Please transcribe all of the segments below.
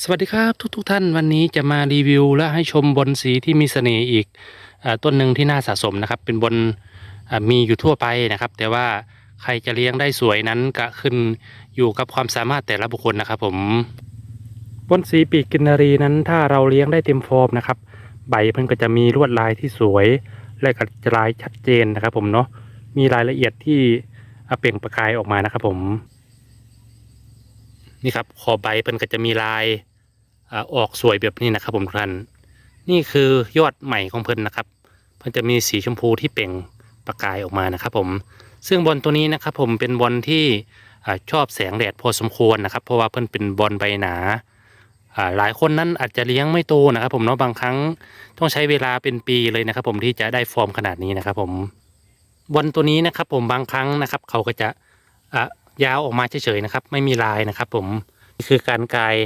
สวัสดีครับทุกทท่านวันนี้จะมารีวิวและให้ชมบอนสีที่มีเสน่ห์อีกอต้นหนึ่งที่น่าสะสมนะครับ เป็นบอนมีอยู่ทั่วไปนะครับ แต่ว่าใครจะเลี้ยงได้สวยนั้นก็ขึ้นอยู่กับความสามารถแต่ละบุคคลนะครับ ผมบอนสีปีกกินนารีนั้นถ้าเราเลี้ยงได้เต็มฟอร์มนะครับ ใบมันก็จะมีลวดลายที่สวย และก็จะลายชัดเจนนะครับ ผมเนาะมีรายละเอียดที่เปล่งประกายออกมานะครับ ผม นี่ครับขอบใบเพิ่นก็จะมีลายออกสวยแบบนี้นะครับ ผมทุกท่านนี่คือยอดใหม่ของเพิ่นนะครับเพิ่นจะมีสีชมพูที่เปล่งประกายออกมานะครับ ผมซึ่งบอลตัวนี้นะครับ ผมเป็นบอลที่อชอบแสงแดดพอสมควรนะครับ เพราะว่าเพิ่นเป็นบอลใบหนาหลายคนนั้นอาจจะเลี้ยงไม่โตนะครับ ผมเนาะบางครั้งต้องใช้เวลาเป็นปีเลยนะครับ ผมที่จะได้ฟอร์มขนาดนี้นะครับ ผมบอลตัวนี้นะครับ ผมบางครั้งนะครับ เขาก็จะ ยาวออกมาเฉยๆนะครับ ไม่มีลายนะครับ ผมนี่คือการกาย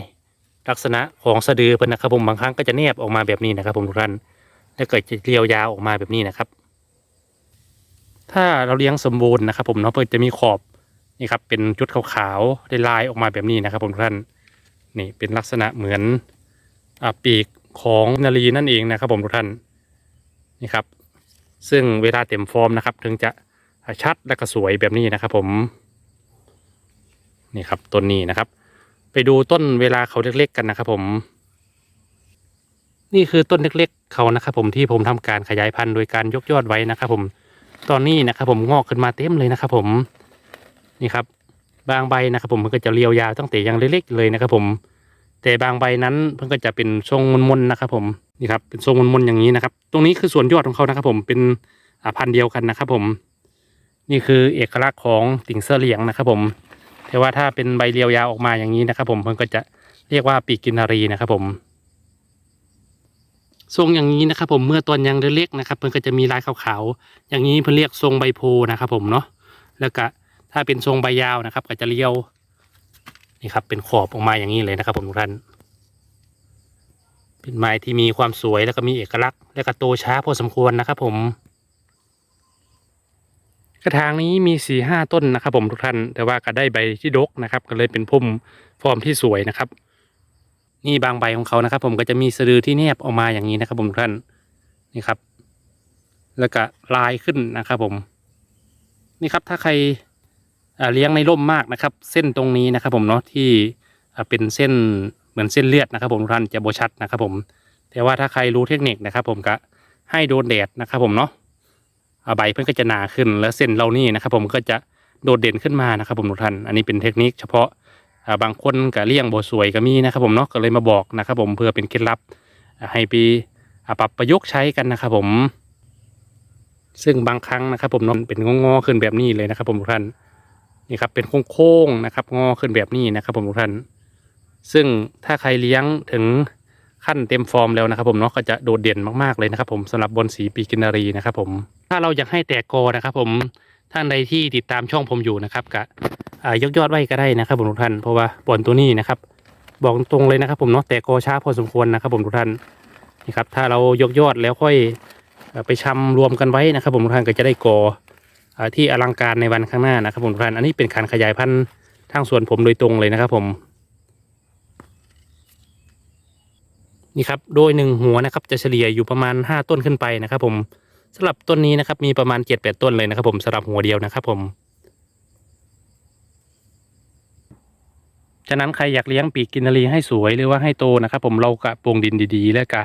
ลักษณะของสะดือเพิ่นนะครับผมบางครั้งก็จะแนบออกมาแบบนี้นะครับ ผมทุกท่านแล้วก็จะเรียวยาวออกมาแบบนี้นะครับ ถ้าเราเลี้ยงสมบูรณ์นะครับ ผมเนาะเพิ่นจะมีขอบนี่ครับเป็นจุดขาวๆได้ลายออกมาแบบนี้นะครับ ผมทุกท่านนี่เป็นลักษณะเหมือนอปีกของนารีนั่นเองนะครับ ผมทุกท่านนี่ครับ ซึ่งเวลาเต็มฟอร์มนะครับ ถึงจะชัดและก็สวยแบบนี้นะครับ ผม นี่ครับต้นนี้นะครับ ไปดูต้นเวลาเขาเล็กๆกันนะครับผม นี่คือต้นเล็กๆเขานะครับผมที่ผมทำการขยายพันธุ์โดยการยกยอดไว้นะครับผมตอนนี้นะครับผมงอกขึ้นมาเต็มเลยนะครับผมนี่ครับ บางใบนะครับผมมันก็จะเรียวยาวตั้งแต่ยังเล็กๆเลยนะครับผม แต่บางใบนั้นเพิ่งก็จะเป็นทรงมนๆนะครับผมนี่ครับเป็นทรงมนๆอย่างนี้นะครับ ตรงนี้คือส่วนยอดของเขานะครับ ผมเป็นอพันธุ์เดียวกันนะครับผม นี่คือเอกลักษณ์ของติ่งเสื้อเหลียงนะครับผม แต่ว่าถ้าเป็นใบเรียวยาวออกมาอย่างนี้นะครับผมเพิ่นก็จะเรียกว่าปีกกินนารีนะครับผมทรงอย่างนี้นะครับผมเมื่อตอนยังเล็กๆนะครับเพิ่นก็จะมีลายขาวๆอย่างนี้เพิ่นเรียกทรงใบโพนะครับผมเนาะแล้วก็ถ้าเป็นทรงใบยาวนะครับ ก็จะเรียวนี่ครับเป็นขอบออกมาอย่างนี้เลยนะครับ ผมทุกท่าน เป็นไม้ที่มีความสวยแล้วก็มีเอกลักษณ์ และก็โตช้าพอสมควรนะครับ ผม กระถางนี้มีสี่ห้าต้นนะครับ ผมทุกท่าน แต่ว่าก็ได้ใบที่ดกนะครับ ก็เลยเป็นพุ่มฟอร์มที่สวยนะครับ นี่บางใบของเขานะครับ ผมก็จะมีสะดือที่แนบออกมาอย่างนี้นะครับผมทุกท่านนี่ครับ แล้วก็ลายขึ้นนะครับผม นี่ครับถ้าใครเลี้ยงในร่มมากนะครับ เส้นตรงนี้นะครับ ผมเนาะที่เป็นเส้นเหมือนเส้นเลือดนะครับ ผมทุกท่านจะโบชัดนะครับ ผม แต่ว่าถ้าใครรู้เทคนิคนะครับ ผมก็ให้โดนแดดนะครับ ผมเนาะ ใบเพื่อนก็จะหนาขึ้น แล้วเส้นเรานี่นะครับ ผมก็จะโดดเด่นขึ้นมานะครับผมทุกท่าน อันนี้เป็นเทคนิคเฉพาะบางคนก็เลี้ยงบ่สวยก็มีนะครับ ผมเนาะก็เลยมาบอกนะครับ ผมเพื่อเป็นเคล็ดลับให้ปอ่าปรับประยุกต์ใช้กันนะครับ ผม ซึ่งบางครั้งนะครับ ผมเนาะเป็นงอๆขึ้นแบบนี้เลยนะครับ ผมทุกท่านนี่ครับเป็นโค้งๆนะครับ งอขึ้นแบบนี้นะครับ ผมทุกท่าน ซึ่งถ้าใครเลี้ยงถึงขั้นเต็มฟอร์มแล้วนะครับ ผมเนาะก็จะโดดเด่นมากๆเลยนะครับ ผมสำหรับบนสีปีกินารีนะครับ ผม ถ้าเราอยากให้แตกกอนะครับ ผมท่านใดที่ติดตามช่องผมอยู่นะครับก็อ่ายกยอดไว้ก็ได้นะครับ ผมทุกท่านเพราะว่าบอลตัวนี้นะครับ บอกตรงเลยนะครับ ผมเนาะแตกกอช้าพอสมควรนะครับ ผมทุกท่านนี่ครับ ถ้าเรายกยอดแล้วค่อยไปชำรวมกันไว้นะครับ ผมทุกท่านก็จะได้กอที่อลังการในวันข้างหน้านะครับ ผมทุกท่านอันนี้เป็นการขยายพันธุ์ทางส่วนผมโดยตรงเลยนะครับ ผมนี่ครับโดยหนึ่งหัวนะครับ จะเฉลี่ยอยู่ประมาณห้าต้นขึ้นไปนะครับ ผม สำหรับต้นนี้นะครับ มีประมาณเจ็ดแปดต้นเลยนะครับ ผมสำหรับหัวเดียวนะครับ ผมฉะนั้นใครอยากเลี้ยงปีกกินารีให้สวยหรือว่าให้โตนะครับ ผมเรากะปรงดินดีๆ แล้วก็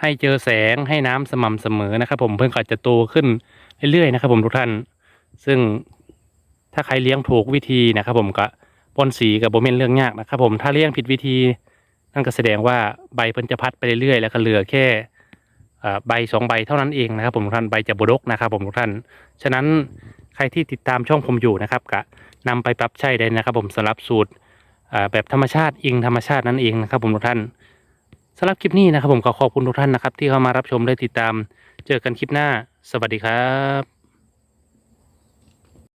ให้เจอแสงให้น้ำสม่ำเสมอนะครับ ผมเพื่อเขาจะโตขึ้นเรื่อยๆนะครับ ผมทุกท่าน ซึ่งถ้าใครเลี้ยงถูกวิธีนะครับ ผมก็ปนสีกับโบเมนเรื่องยากนะครับ ผมถ้าเลี้ยงผิดวิธี นั่นก็แสดงว่าใบเพิ่นจะพัดไปเรื่อยๆแล้วก็เหลือแค่ ใบสองใบเท่านั้นเองนะครับผมทุกท่านใบจะบดกนะครับผมทุกท่าน ฉะนั้นใครที่ติดตามช่องผมอยู่นะครับกะนำไปปรับใช้ได้นะครับ ผมสำหรับสูตรแบบธรรมชาติอิงธรรมชาตินั่นเองนะครับผมทุกท่านสำหรับคลิปนี้นะครับผมขอขอบคุณทุกท่านนะครับ ที่เข้ามารับชมและติดตาม เจอกันคลิปหน้า สวัสดีครับ